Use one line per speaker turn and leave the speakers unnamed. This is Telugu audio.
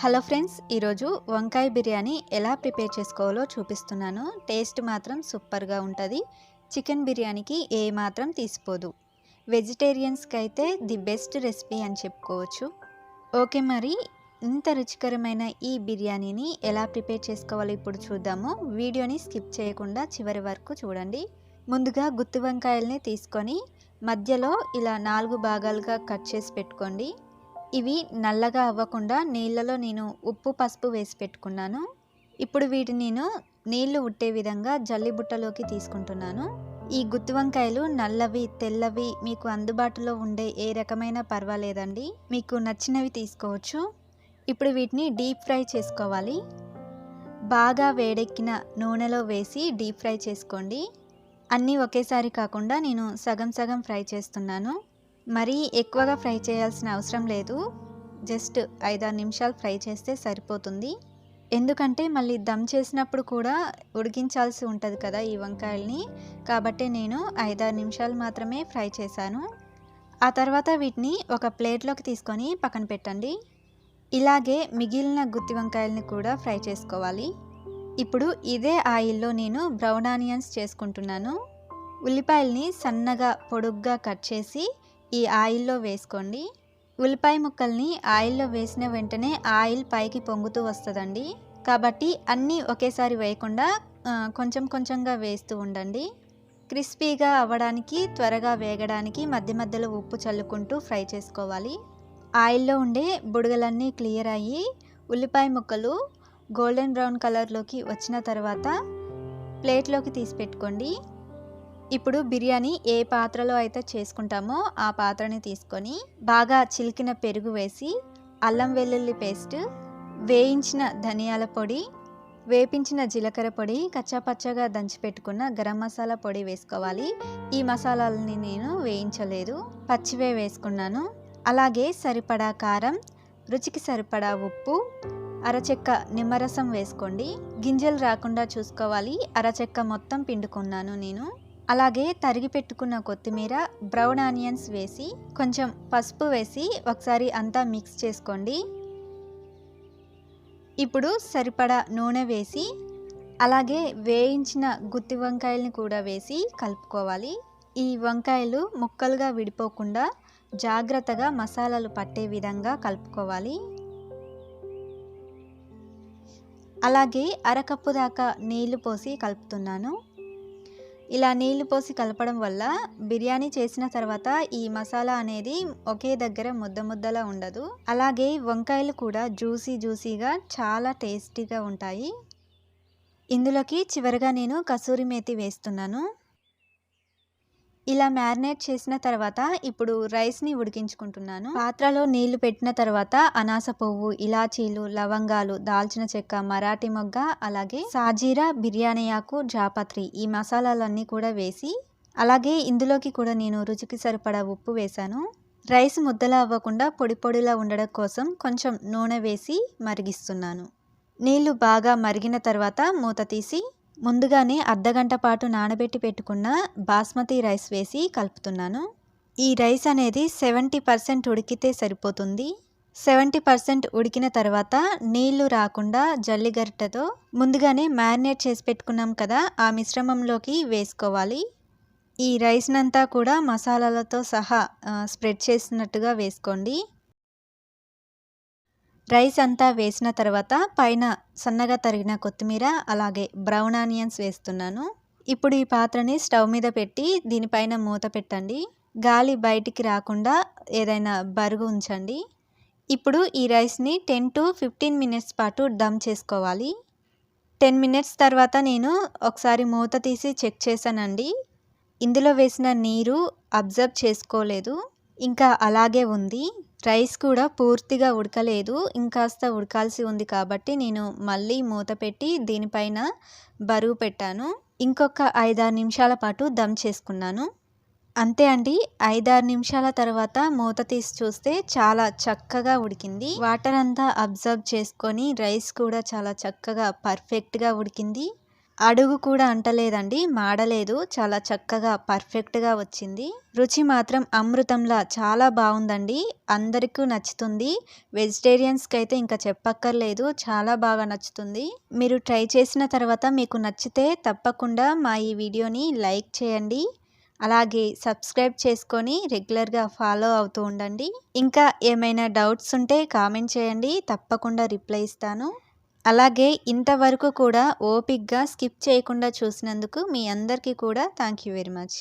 హలో ఫ్రెండ్స్ ఈరోజు వంకాయ బిర్యానీ ఎలా ప్రిపేర్ చేసుకోవాలో చూపిస్తున్నాను. టేస్ట్ మాత్రం సూపర్గా ఉంటుంది. చికెన్ బిర్యానీకి ఏ మాత్రం తీసిపోదు. వెజిటేరియన్స్కి అయితే ది బెస్ట్ రెసిపీ అని చెప్పుకోవచ్చు. ఓకే మరి ఇంత రుచికరమైన ఈ బిర్యానీని ఎలా ప్రిపేర్ చేసుకోవాలో ఇప్పుడు చూద్దాము. వీడియోని స్కిప్ చేయకుండా చివరి వరకు చూడండి. ముందుగా గుత్తి వంకాయల్ని తీసుకొని మధ్యలో ఇలా నాలుగు భాగాలుగా కట్ చేసి పెట్టుకోండి. ఇవి నల్లగా అవ్వకుండా నీళ్ళలో నేను ఉప్పు పసుపు వేసి పెట్టుకున్నాను. ఇప్పుడు వీటిని నేను నీళ్ళు ఉట్టే విధంగా జల్లి బుట్టలోకి తీసుకుంటున్నాను. ఈ గుత్తి వంకాయలు నల్లవి తెల్లవి మీకు అందుబాటులో ఉండే ఏ రకమైన పర్వాలేదండి. మీకు నచ్చినవి తీసుకోవచ్చు. ఇప్పుడు వీటిని డీప్ ఫ్రై చేసుకోవాలి. బాగా వేడెక్కిన నూనెలో వేసి డీప్ ఫ్రై చేసుకోండి. అన్నీ ఒకేసారి కాకుండా నేను సగం సగం ఫ్రై చేస్తున్నాను. మరీ ఎక్కువగా ఫ్రై చేయాల్సిన అవసరం లేదు. జస్ట్ ఐదారు నిమిషాలు ఫ్రై చేస్తే సరిపోతుంది. ఎందుకంటే మళ్ళీ దమ్ చేసినప్పుడు కూడా ఉడికించాల్సి ఉంటుంది కదా ఈ వంకాయల్ని. కాబట్టి నేను ఐదారు నిమిషాలు మాత్రమే ఫ్రై చేశాను. ఆ తర్వాత వీటిని ఒక ప్లేట్లోకి తీసుకొని పక్కన పెట్టండి. ఇలాగే మిగిలిన గుత్తి వంకాయల్ని కూడా ఫ్రై చేసుకోవాలి. ఇప్పుడు ఇదే ఆయిల్లో నేను బ్రౌన్ ఆనియన్స్ చేసుకుంటున్నాను. ఉల్లిపాయల్ని సన్నగా పొడుగ్గా కట్ చేసి ఈ ఆయిల్లో వేసుకోండి. ఉల్లిపాయ ముక్కల్ని ఆయిల్లో వేసిన వెంటనే ఆయిల్ పైకి పొంగుతూ వస్తుందండి. కాబట్టి అన్నీ ఒకేసారి వేయకుండా కొంచెం కొంచెంగా వేస్తూ ఉండండి. క్రిస్పీగా అవ్వడానికి త్వరగా వేగడానికి మధ్య మధ్యలో ఉప్పు చల్లుకుంటూ ఫ్రై చేసుకోవాలి. ఆయిల్లో ఉండే బుడగలన్నీ క్లియర్ అయ్యి ఉల్లిపాయ ముక్కలు గోల్డెన్ బ్రౌన్ కలర్లోకి వచ్చిన తర్వాత ప్లేట్లోకి తీసి పెట్టుకోండి. ఇప్పుడు బిర్యానీ ఏ పాత్రలో అయితే చేసుకుంటామో ఆ పాత్రని తీసుకొని బాగా చిలికిన పెరుగు వేసి అల్లం వెల్లుల్లి పేస్ట్ వేయించిన ధనియాల పొడి వేపించిన జీలకర్ర పొడి కచ్చాపచ్చగా దంచి పెట్టుకున్న గరం మసాలా పొడి వేసుకోవాలి. ఈ మసాలాలని నేను వేయించలేదు. పచ్చివే వేసుకున్నాను. అలాగే సరిపడా కారం రుచికి సరిపడా ఉప్పు అరచెక్క నిమ్మరసం వేసుకోండి. గింజలు రాకుండా చూసుకోవాలి. అరచెక్క మొత్తం పిండుకున్నాను నేను. అలాగే తరిగి పెట్టుకున్న కొత్తిమీర బ్రౌన్ ఆనియన్స్ వేసి కొంచెం పసుపు వేసి ఒకసారి అంతా మిక్స్ చేసుకోండి. ఇప్పుడు సరిపడా నూనె వేసి అలాగే వేయించిన గుత్తి వంకాయల్ని కూడా వేసి కలుపుకోవాలి. ఈ వంకాయలు ముక్కలుగా విడిపోకుండా జాగ్రత్తగా మసాలాలు పట్టే విధంగా కలుపుకోవాలి. అలాగే అరకప్పు దాకా నీళ్ళు పోసి కలుపుతున్నాను. ఇలా నీళ్ళు పోసి కలపడం వల్ల బిర్యానీ చేసిన తర్వాత ఈ మసాలా అనేది ఒకే దగ్గర ముద్ద ముద్దలా ఉండదు. అలాగే వంకాయలు కూడా జ్యూసీ జ్యూసీగా చాలా టేస్టీగా ఉంటాయి. ఇందులోకి చివరిగా నేను కసూరి మేతి వేస్తున్నాను. ఇలా మ్యారినేట్ చేసిన తర్వాత ఇప్పుడు రైస్ని ఉడికించుకుంటున్నాను. పాత్రలో నీళ్ళు పెట్టిన తర్వాత అనాస పువ్వు ఇలాచీలు లవంగాలు దాల్చిన చెక్క మరాఠీ మొగ్గ అలాగే సాజీరా బిర్యానీ ఆకు జాపత్రి ఈ మసాలాలన్నీ కూడా వేసి అలాగే ఇందులోకి కూడా నేను రుచికి సరిపడా ఉప్పు వేశాను. రైస్ ముద్దలా అవ్వకుండా పొడి పొడిలా ఉండడం కోసం కొంచెం నూనె వేసి మరిగిస్తున్నాను. నీళ్ళు బాగా మరిగిన తర్వాత మూత తీసి ముందుగానే అర్ధగంట పాటు నానబెట్టి పెట్టుకున్న బాస్మతి రైస్ వేసి కలుపుతున్నాను. ఈ రైస్ అనేది సెవెంటీ పర్సెంట్ ఉడికితే సరిపోతుంది. సెవెంటీ పర్సెంట్ ఉడికిన తర్వాత నీళ్ళు రాకుండా జల్లిగరిటతో ముందుగానే మ్యారినేట్ చేసి పెట్టుకున్నాం కదా ఆ మిశ్రమంలోకి వేసుకోవాలి. ఈ రైస్నంతా కూడా మసాలాలతో సహా స్ప్రెడ్ చేసినట్టుగా వేసుకోండి. రైస్ అంతా వేసిన తర్వాత పైన సన్నగా తరిగిన కొత్తిమీర అలాగే బ్రౌన్ ఆనియన్స్ వేస్తున్నాను. ఇప్పుడు ఈ పాత్రని స్టవ్ మీద పెట్టి దీనిపైన మూత పెట్టండి. గాలి బయటికి రాకుండా ఏదైనా బరుగు ఉంచండి. ఇప్పుడు ఈ రైస్ని టెన్ టు ఫిఫ్టీన్ మినిట్స్ పాటు దమ్ చేసుకోవాలి. టెన్ మినిట్స్ తర్వాత నేను ఒకసారి మూత తీసి చెక్ చేశానండి. ఇందులో వేసిన నీరు అబ్జర్వ్ చేసుకోలేదు. ఇంకా అలాగే ఉంది. రైస్ కూడా పూర్తిగా ఉడకలేదు ఇంకాస్త ఉడకాల్సి ఉంది కాబట్టి నేను మళ్ళీ మూత పెట్టి దీనిపైన బరువు పెట్టాను. ఇంకొక ఐదారు నిమిషాల పాటు దమ్ చేసుకున్నాను. అంతే అండి ఐదారు నిమిషాల తర్వాత మూత తీసి చూస్తే చాలా చక్కగా ఉడికింది. వాటర్ అంతా అబ్జర్వ్ చేసుకొని రైస్ కూడా చాలా చక్కగా పర్ఫెక్ట్గా ఉడికింది. అడుగు కూడా అంటలేదండి మాడలేదు. చాలా చక్కగా పర్ఫెక్ట్గా వచ్చింది. రుచి మాత్రం అమృతంలా చాలా బాగుందండి. అందరికీ నచ్చుతుంది. వెజిటేరియన్స్కి అయితే ఇంకా చెప్పక్కర్లేదు. చాలా బాగా నచ్చుతుంది. మీరు ట్రై చేసిన తర్వాత మీకు నచ్చితే తప్పకుండా మా ఈ వీడియోని లైక్ చేయండి. అలాగే సబ్స్క్రైబ్ చేసుకొని రెగ్యులర్గా ఫాలో అవుతూ ఉండండి. ఇంకా ఏమైనా డౌట్స్ ఉంటే కామెంట్ చేయండి. తప్పకుండా రిప్లై ఇస్తాను. అలాగే ఇంతవరకు కూడా ఓపిక్గా స్కిప్ చేయకుండా చూసినందుకు మీ అందరికీ కూడా థ్యాంక్ యూ వెరీ మచ్.